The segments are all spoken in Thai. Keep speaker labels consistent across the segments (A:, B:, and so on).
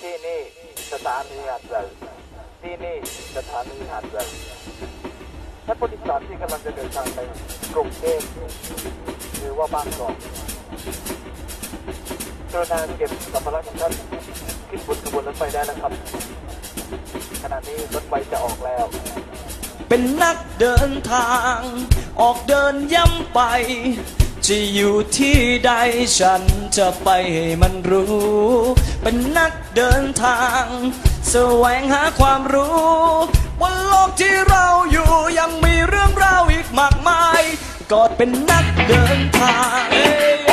A: ที่นี่สถานีหาดใหญ่ที่นี่สถานีหาดใหญ่ท่านผู้โดยสารที่กำลังจะเดินทางไปกรุงเทพหรือว่าบางกอกกรุณาเก็บสัมภาระของท่านขึ้นบนขบวนรถไฟได้นะครับ ขณะนี้รถไฟจะออกแล้ว
B: เป็นนักเดินทาง ออกเดินย่ำไป จะอยู่ที่ใดฉันจะไปให้มันรู้ เป็นนักเดินทาง แสวงหาความรู้บนโลกที่เราอยู่ยังมีเรื่องราวอีกมากมาย กอดเป็นนักเดินทาง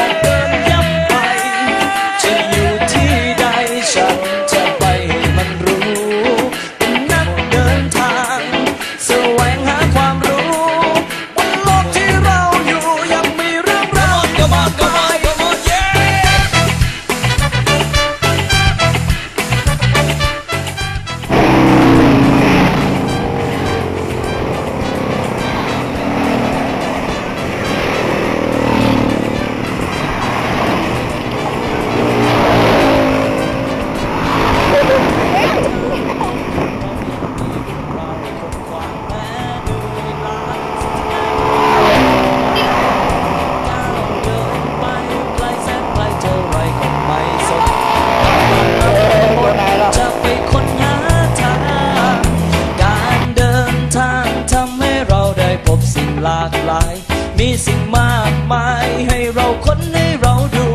B: หลากหลาย มีสิ่งมากมายให้เราค้นให้เราดู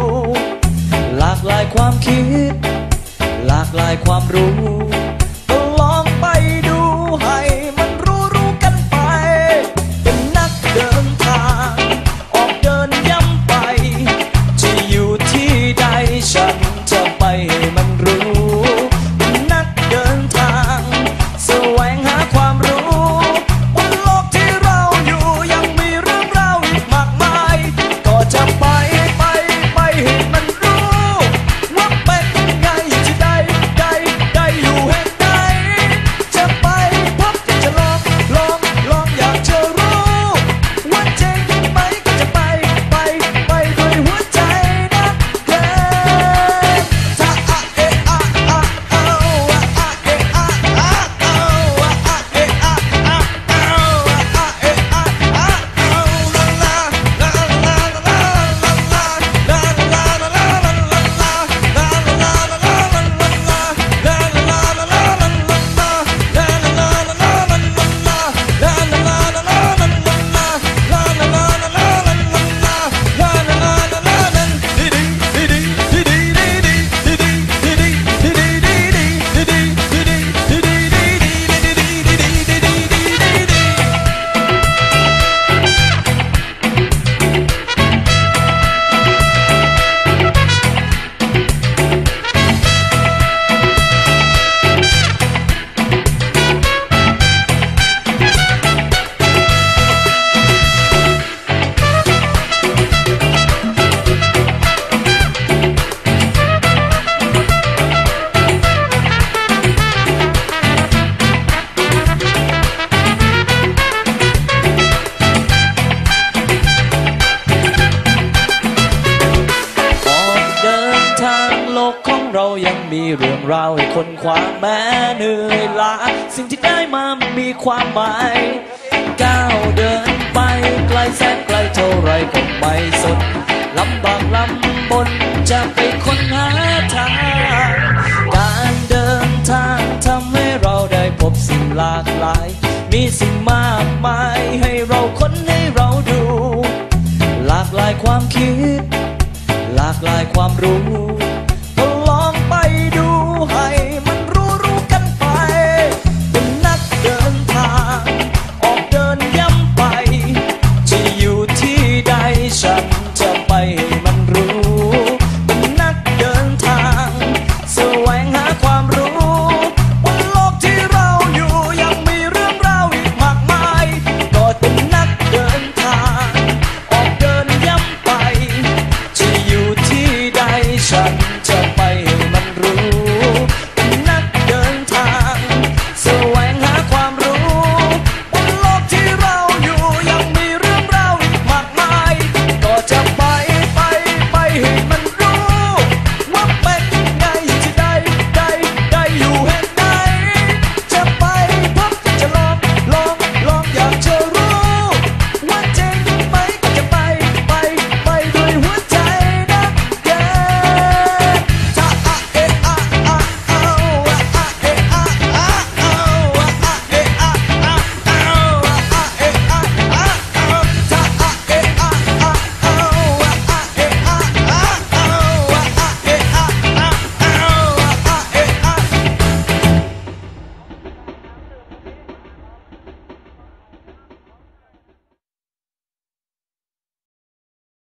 B: หลากหลายความคิด หลากหลายความรู้ เรายังมีเรื่องราวให้คนคว้าแม้เหนื่อยล้าสิ่งที่ได้มามันมีความหมายก้าวเดินไปไกลแสนไกลเท่าไรก็ไม่สนลำบากลำบนจะไปค้นหาทาง การเดินทางทำให้เราได้พบสิ่งหลากหลาย มีสิ่งมากมายให้เราค้นให้เราดู หลากหลายความคิด หลากหลายความรู้